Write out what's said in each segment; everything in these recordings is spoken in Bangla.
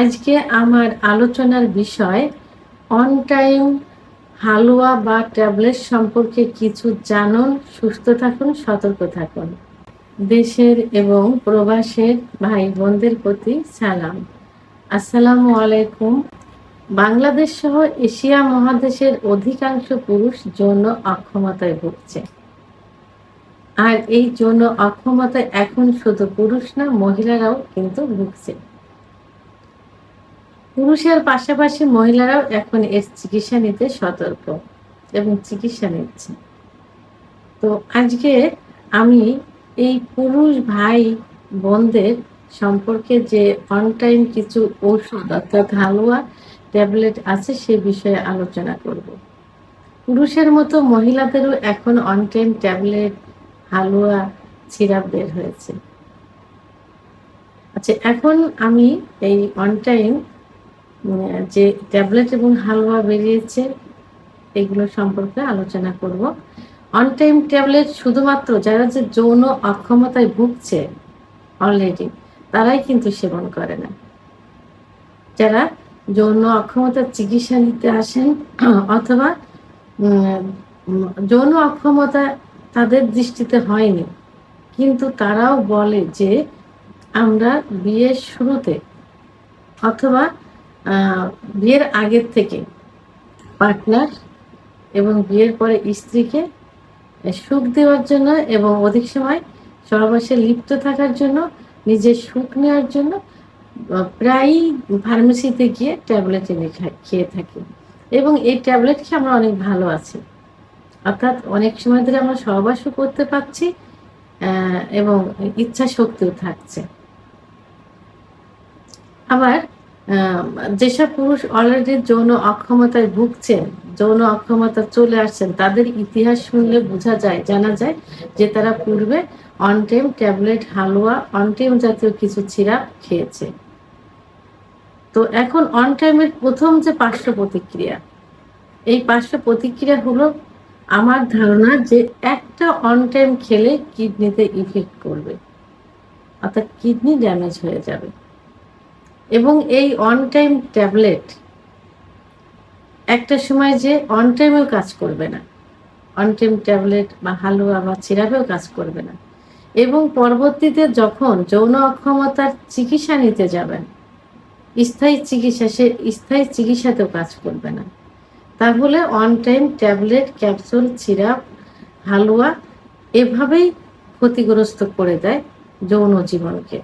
আজকে আমার আলোচনার বিষয় অন টাইম হালুয়া বা ট্যাবলেট সম্পর্কে কিছু জানুন, সুস্থ থাকুন, সতর্ক থাকুন। দেশের এবং প্রবাসের ভাই বোনদের প্রতি সালাম। আসসালামু আলাইকুম। বাংলাদেশ সহ এশিয়া মহাদেশের অধিকাংশ পুরুষ যৌন অক্ষমতায় ভুগছে। আর এই যৌন অক্ষমতায় এখন শুধু পুরুষ না, মহিলারাও কিন্তু ভুগছে। পুরুষের পাশাপাশি মহিলারাও এখন এর চিকিৎসা নিতে সতর্ক এবং চিকিৎসা নিচ্ছে। তো আজকে আমি এই পুরুষ ভাই বোনদের সম্পর্কে যে অন টাইম কিছু ওষুধ অর্থাৎ হালুয়া, ট্যাবলেট আছে সে বিষয়ে আলোচনা করব। পুরুষের মতো মহিলাদেরও এখন অন টাইম ট্যাবলেট, হালুয়া, সিরাপ বের হয়েছে। আচ্ছা এখন আমি এই অন টাইম যে ট্যাবলেট এবং হালুয়া বেরিয়েছে, এগুলো সম্পর্কে আলোচনা করব। অন টাইম ট্যাবলেট শুধুমাত্র যারা যে যৌন অক্ষমতায় ভুগছে অলরেডি তারাই কিন্তু সেবন করে না। যারা যৌন অক্ষমতার চিকিৎসা নিতে আসেন, অথবা যৌন অক্ষমতা তাদের দৃষ্টিতে হয়নি, কিন্তু তারাও বলে যে আমরা বিয়ের শুরুতে অথবা বিয়ের আগের থেকে পার্টনার এবং বিয়ের পরে স্ত্রীকে সুখ দেওয়ার জন্য এবং অধিক সময় সহবাসে লিপ্ত থাকার জন্য, নিজের সুখ নেওয়ার জন্য প্রায়ই ফার্মেসিতে গিয়ে ট্যাবলেট এনে খেয়ে থাকি। এবং এই ট্যাবলেট খেয়ে আমরা অনেক ভালো আছি। অর্থাৎ অনেক সময় ধরে আমরা সহবাসও করতে পারছি এবং ইচ্ছা শক্তিও থাকছে। আবার যেসব পুরুষ অলরেডি যৌন অক্ষমতায় ভুগছেন, যৌন অক্ষমতা চলে আসছেন, তাদের ইতিহাস শুনলে বোঝা যায়, জানা যায় যে তারা পূর্বে অনটেম ট্যাবলেট, হালুয়া অনটেম জাতীয় কিছু সিরাপ খেয়েছে। তো এখন অন টাইমের প্রথম যে পার্শ্ব প্রতিক্রিয়া, এই পার্শ্ব প্রতিক্রিয়া হলো আমার ধারণা যে একটা অন টাইম খেলে কিডনিতে ইফেক্ট করবে অর্থাৎ কিডনি ড্যামেজ হয়ে যাবে। এবং এই অন টাইম ট্যাবলেট একটা সময় যে অন টাইমেও কাজ করবে না। অন টাইম ট্যাবলেট বা হালুয়া বা সিরাপেও কাজ করবে না। এবং পরবর্তীতে যখন যৌন অক্ষমতার চিকিৎসা নিতে যাবেন, স্থায়ী চিকিৎসা, সে স্থায়ী চিকিৎসাতেও কাজ করবে না। তাহলে on time tablet capsule syrup, হালুয়া এভাবেই ক্ষতিগ্রস্ত করে দেয় যৌন জীবনকে।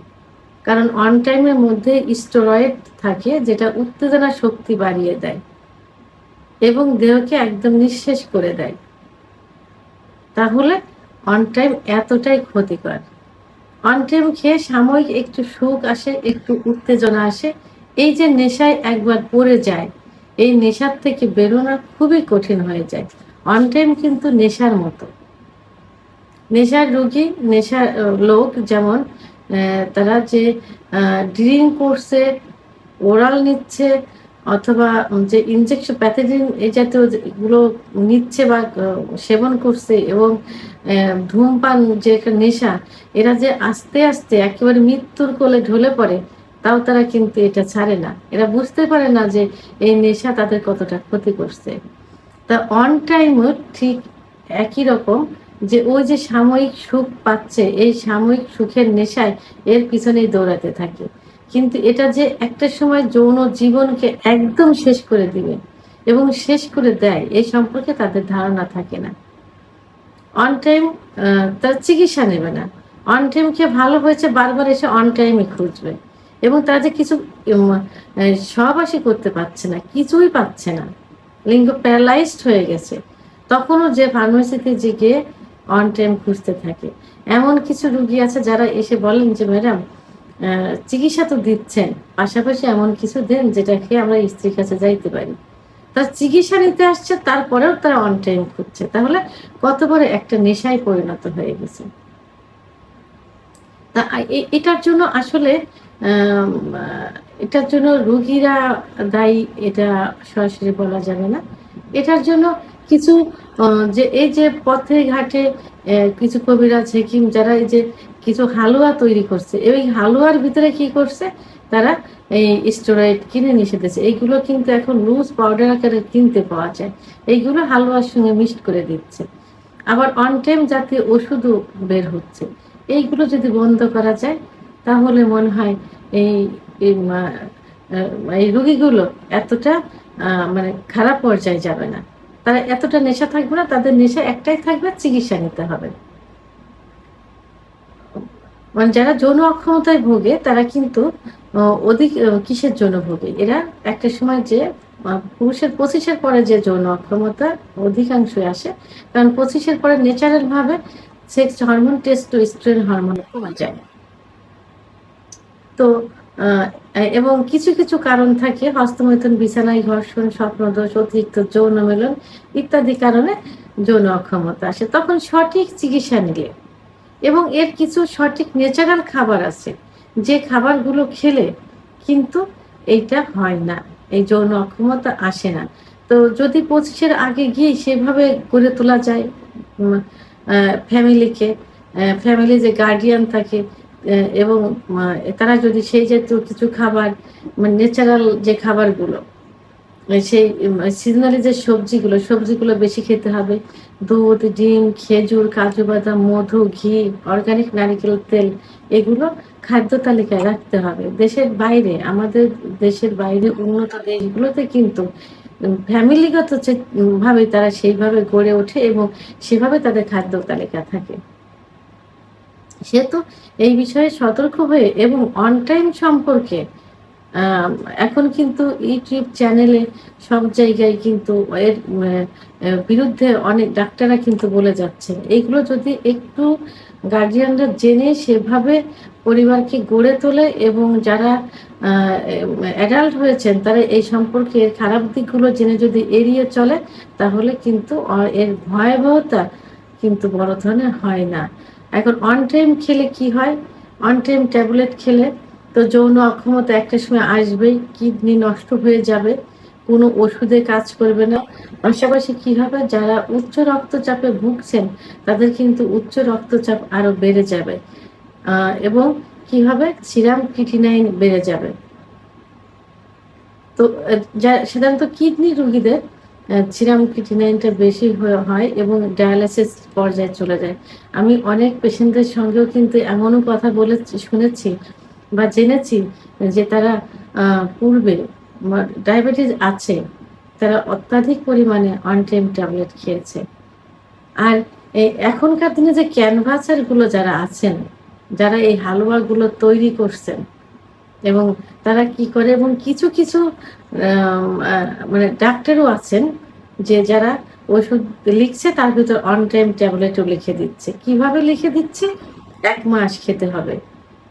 কারণ অন টাইমের মধ্যে স্টেরয়েড থাকে, যেটা উত্তেজনা শক্তি বাড়িয়ে দেয় এবং দেহকে একদম নিঃশেষ করে দেয়। তাহলে অন টাইম এতটাই ক্ষতিকর। অন টাইম খেয়ে সাময়িক একটু সুখ আসে, একটু উত্তেজনা আসে, এই যে নেশায় একবার পড়ে যায়, এই নেশার থেকে বেরোনো খুবই কঠিন হয়ে যায়। অন টাইম কিন্তু নেশার মতো। নেশার রোগী, নেশার লোক যেমন তারা যে ড্রিঙ্ক করছে ওরাল নিচ্ছে, অথবা যে ইনজেকশন প্যাথেজিন এই জাতীয় এগুলো নিচ্ছে বা সেবন করছে এবং ধূমপান যে নেশা, এরা যে আস্তে আস্তে একেবারে মৃত্যুর কোলে ঢলে পড়ে, তাও তারা কিন্তু এটা ছাড়ে না। এরা বুঝতে পারে না যে এই নেশা তাদের কতটা ক্ষতি করছে। তা অন টাইমও ঠিক একই রকম যে ওই যে সাময়িক সুখ পাচ্ছে, এই সাময়িক সুখের নেশায় এর পিছনেই দৌড়াতে থাকে। কিন্তু এটা যে একটা সময় যৌন জীবনকে একদম শেষ করে দিবে এবং শেষ করে দেয়, এই সম্পর্কে তাদের ধারণা থাকে না। অন টাইম তার চিকিৎসা নেবে না। অন টাইম খেয়ে ভালো হয়েছে, বারবার এসে অন টাইমে খুঁজবে। এবং তারা যে কিছু সহবাসী করতে পারছে না, কিছুই পাচ্ছে না। লিঙ্গ প্যারালাইজড হয়ে গেছে। তখনও যে ফার্মেসিতে যে গিয়ে অন টাইম খুঁজতে থাকে। এমন কিছু রুগী আছে যারা এসে বলেন যে, ম্যাডাম চিকিৎসা তো দিচ্ছেন, পাশাপাশি এমন কিছু দেন যেটা খেয়ে আমরা স্ত্রীর কাছে যাইতে পারি। তার চিকিৎসা নিতে আসছে, তারপরেও তারা অন টাইম খুঁজছে। তাহলে কত বড় একটা নেশায় পরিণত হয়ে গেছে। তা এটার জন্য আসলে এটার জন্য রুগীরা দায়ী, এটা সরাসরি বলা যাবে না। এটার জন্য কিছু যে এই যে পথে ঘাটে কিছু কবিরাজ হেকিম যারা এই যে কিছু হালুয়া তৈরি করছে, এই হালুয়ার ভিতরে কি করছে, তারা এই স্টেরয়েড কিনে নিষে দিচ্ছে এইগুলো কিন্তু এখন লুজ পাউডার আকারে কিনতে পাওয়া যায়। এইগুলো হালুয়ার সঙ্গে মিক্সড করে দিচ্ছে। আবার অন টাইম জাতীয় ওষুধও বের হচ্ছে। এইগুলো যদি বন্ধ করা যায়, তাহলে মনে হয় এই এই রুগীগুলো এতটা মানে খারাপ পর্যায়ে যাবে না। তারা এতটা নেশা থাকবে না, তাদের নেশা একটাই থাকবে, চিকিৎসা নিতে হবে। মানে যারা যৌন অক্ষমতায় ভোগে, তারা কিন্তু অধিক কিসের জন্য ভোগে? এরা একটা সময় যে পুরুষের পঁচিশের পরে যে যৌন অক্ষমতা অধিকাংশই আসে, কারণ পঁচিশের পরে ন্যাচারাল ভাবে সেক্স হরমোন টেস্টোস্টেরন হরমোন কমে যায়। তো এবং কিছু কিছু কারণ থাকে, হস্তমৈথুন, বিছানায় ঘর্ষণ, স্বপ্নদোষ, অতিরিক্ত যৌন মেলন ইত্যাদি কারণে যৌন অক্ষমতা আসে। তখন সঠিক চিকিৎসা নিলে এবং এর কিছু সঠিক ন্যাচারাল খাবার আছে, যে খাবারগুলো খেলে কিন্তু এইটা হয় না, এই যৌন অক্ষমতা আসে না। তো যদি পঁচিশের আগে গিয়ে সেভাবে গড়ে তোলা যায় ফ্যামিলিকে ফ্যামিলি যে গার্ডিয়ান থাকে এবং তারা যদি সেই জাতীয় কিছু খাবার মানে ন্যাচারাল যে খাবারগুলো সেই সিজনালি যে সবজিগুলো সবজিগুলো বেশি খেতে হবে। দুধ, ডিম, খেজুর, কাজু বাদাম, মধু, ঘি অর্গানিক নারিকেল, তেল, এগুলো খাদ্য তালিকায় রাখতে হবে। দেশের বাইরে, আমাদের দেশের বাইরে উন্নত দেশগুলোতে কিন্তু ফ্যামিলিগত ভাবে তারা সেইভাবে গড়ে ওঠে এবং সেভাবে তাদের খাদ্য তালিকা থাকে। সেহেতু এই বিষয়ে সতর্ক হয়ে এবং অন টাইম সম্পর্কে এখন কিন্তু ইউটিউব চ্যানেলে সব জায়গায় কিন্তু এর বিরুদ্ধে অনেক ডাক্তাররা কিন্তু বলে যাচ্ছে এইগুলো যদি একটু গার্জিয়ানরা জেনে সেভাবে পরিবারকে গড়ে তোলে এবং যারা অ্যাডাল্ট হয়েছেন, তারা এই সম্পর্কে এর খারাপ দিকগুলো জেনে যদি এড়িয়ে চলে, তাহলে কিন্তু এর ভয়াবহতা কিন্তু বড় ধরনের হয় না। এখন অন টাইম খেলে কি হয়? অন টাইম ট্যাবলেট খেলে তো যৌন অক্ষমতা একটা সময় আসবেই কিডনি নষ্ট হয়ে যাবে, কোনো ওষুধে কাজ করবে না। পাশাপাশি কি হবে? যারা উচ্চ রক্তচাপে ভুগছেন, তাদের কিন্তু উচ্চ রক্তচাপ আরও বেড়ে যাবে। এবং কি হবে? সিরাম কিটিনাইন বেড়ে যাবে। তো সাধারণত কিডনি রোগীদের সিরাম কিটিনাইনটা বেশি হয় এবং ডায়ালিসিস পর্যায়ে চলে যায়। আমি অনেক পেশেন্টদের সঙ্গেও কিন্তু এমনও কথা বলে শুনেছি বা জেনেছি যে তারা পূর্বে ডায়াবেটিস আছে, তারা অত্যাধিক পরিমাণে অন টাইম ট্যাবলেট খেয়েছে। আর এই এখনকার দিনে যে ক্যানভাসারগুলো যারা আছেন, যারা এই হালুয়াগুলো তৈরি করছেন এবং তারা কি করে এবং কিছু কিছু মানে ডাক্তারও আছেন যে যারা ওষুধ লিখছে তার ভিতর অন টাইম ট্যাবলেটও লিখে দিচ্ছে। কীভাবে লিখে দিচ্ছে? এক মাস খেতে হবে।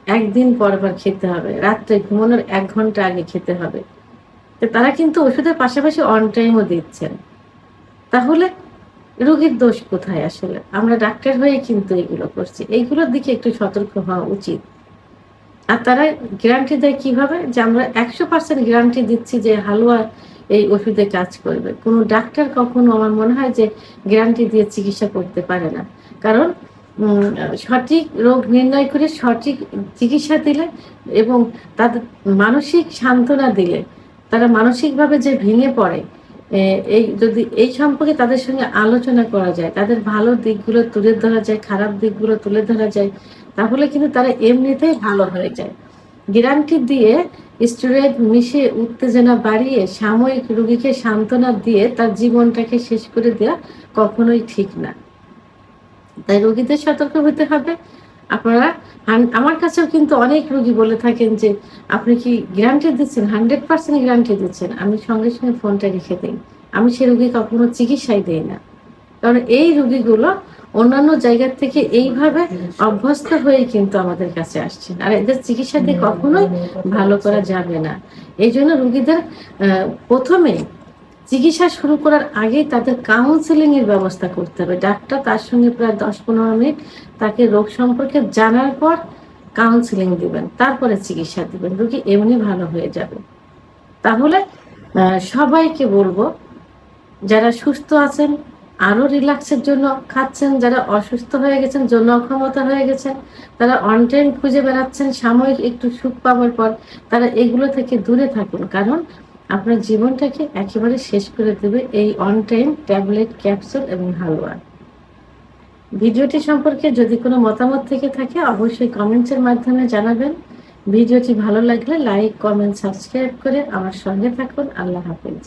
একদিন পর পর খেতে হবে। রাত্রে ঘুমানোর এক ঘণ্টা আগে খেতে হবে। তো তারা কিন্তু ওষুধের পাশাপাশি অন টাইমও দিচ্ছেন। তাহলে রোগীর দোষ কোথায় আসলে? আমরা ডাক্তার হয়ে কিন্তু এগুলো করছি। এইগুলোর দিকে একটু সতর্ক হওয়া উচিত। আর তারা গ্যারান্টি দেয় কীভাবে? যে আমরা একশো পার্সেন্ট গ্যারান্টি দিচ্ছি যে হালুয়া এই ওষুধে কাজ করবে। কোনো ডাক্তার কখনো আমার মনে হয় যে গ্যারান্টি দিয়ে চিকিৎসা করতে পারে না। কারণ সঠিক রোগ নির্ণয় করে সঠিক চিকিৎসা দিলে এবং তাদের মানসিক সান্ত্বনা দিলে, তারা মানসিকভাবে যে ভেঙে পড়ে এই যদি এই সম্পর্কে তাদের সঙ্গে আলোচনা করা যায়, তাদের ভালো দিকগুলো তুলে ধরা যায়, খারাপ দিকগুলো তুলে ধরা যায় তাহলে কিন্তু তারা এমনিতেই ভালো হয়ে যায়। গ্যারান্টি দিয়ে স্টুডেন্ট মিশে উত্তেজনা বাড়িয়ে সাময়িক রুগীকে সান্ত্বনা দিয়ে তার জীবনটাকে শেষ করে দেওয়া কখনোই ঠিক না। তাই রোগীদের সতর্ক হতে হবে। আপনারা আমার কাছেও কিন্তু অনেক রোগী বলে থাকেন যে, আপনি কি গ্যারান্টি দিচ্ছেন? হান্ড্রেড পার্সেন্ট গ্যারান্টি দিচ্ছেন। আমি সঙ্গে সঙ্গে ফোনটা রেখে দিই। আমি সে রোগী কখনো চিকিৎসাই দিই না। কারণ এই রোগীগুলো অন্যান্য জায়গার থেকে এইভাবে অভ্যস্ত হয়ে কিন্তু আমাদের কাছে আসছেন আর এদের চিকিৎসা দিয়ে কখনোই ভালো করা যাবে না। এই জন্য রুগীদের প্রথমে চিকিৎসা শুরু করার আগেই তাদের কাউন্সেলিং এর ব্যবস্থা করতে হবে। ডাক্তার তার সঙ্গে প্রায় দশ পনেরো মিনিট তাকে রোগ সম্পর্কে জানার পর কাউন্সেলিং দিবেন তারপরে চিকিৎসা দিবেন। রুগী এমনি ভালো হয়ে যাবে। তাহলে আহ, সবাইকে বলব যারা সুস্থ আছেন আরও রিল্যাক্সের জন্য খাচ্ছেন, যারা অসুস্থ হয়ে গেছেন জন্য অক্ষমতা হয়ে গেছেন, তারা অন টাইম খুঁজে বেড়াচ্ছেন, সাময়িক একটু সুখ পাওয়ার পর তারা এগুলো থেকে দূরে থাকুন। কারণ আপনার জীবনটাকে একেবারে শেষ করে দেবে এই অন টাইম ট্যাবলেট ক্যাপসুল এবং হালুয়া। ভিডিওটি সম্পর্কে যদি কোনো মতামত থেকে থাকে, অবশ্যই কমেন্টসের মাধ্যমে জানাবেন। ভিডিওটি ভালো লাগলে লাইক কমেন্ট সাবস্ক্রাইব করে আমার সঙ্গে থাকুন। আল্লাহ হাফিজ।